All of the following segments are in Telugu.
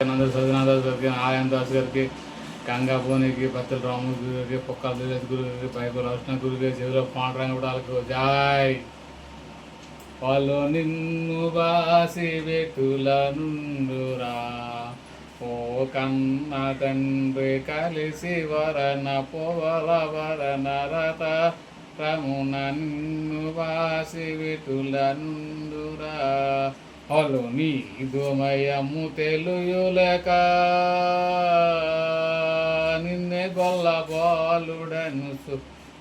నంద సజ్జనాథ గారికి నారాయణ దాస్ గారికి గంగాభువనికి బత్తల రాము గారికి పొక్కల దిలేష్ గురు పైపు రాష్ట్ర గురు చెవిలో పాండరంగడాలకు జాయ్. వాళ్ళు నిన్ను బాసి వెతుల నుండురా ఓ కన్న తండ్రి కలిసి వరణ పోవల వరణ రత. రమున నిన్ను బాసి వెతుల నుండురా హలో నీ దోమయము తెలుయులక నిన్నే గొల్ల బాలుడనుసు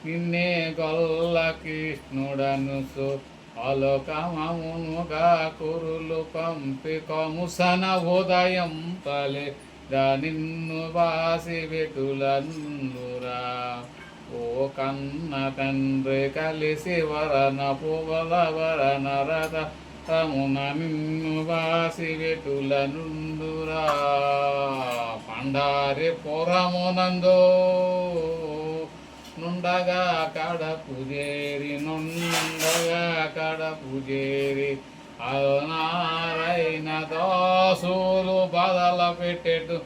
నిన్నే గొల్ల కృష్ణుడనుసు అలోకమమునుగా కురులు పంపి కముసన ఉదయం పలే నిన్ను వాసి వెతులన్నురా ఓ కన్న తండ్రి కలిసి వరన పువ్వల వరన రథ తమున నిన్ను బాసి వెటుల నుండురా పండారి పురమునందు నుండగా కడ పూజేరి నుండగా కడ పూజేరి నారాయణ దాసులు బదల పెట్టెట్టు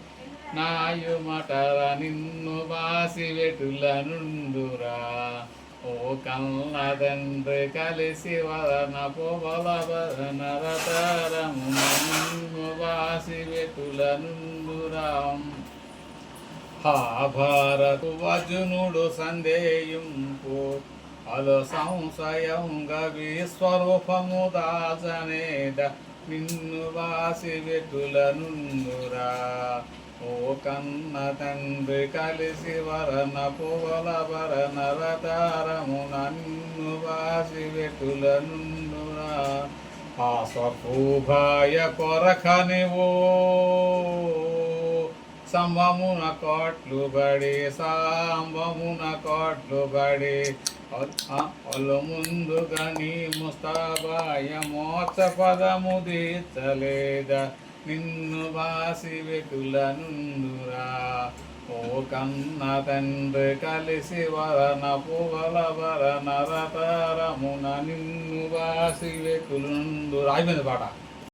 నాయుమటర నిన్ను బాసి వెటుల నుండురా ఓ కన్న తండ్రి కలిసి వదన పోవల వదన రతరము నిన్ను బాసి వెటుల నుండురా హా భారతు వజునుడు సందేయింపు అలో సంశయంగా విశ్వరూపము దాచనేద నిన్ను వాసి వెతులనురా కన్న తండ్రి కలిసి వరన పువల వరన రతారము నన్ను వాసి వెటుల నుండురా ఆ స్వభూభాయ కొరకనివో సంభమున కోట్లు బడి సాంబమున కోట్లు బడి అలు ముందుగా నీ ముస్తాబాయ మోచ పదము తీర్చలేదా. నిన్ను వాసి వెటుల ఓ కన్న తండ్రి కలిసి వరన పువల వరన రతరమున నిన్ను వాసి వెటులుండు అయిపోయింది పాట.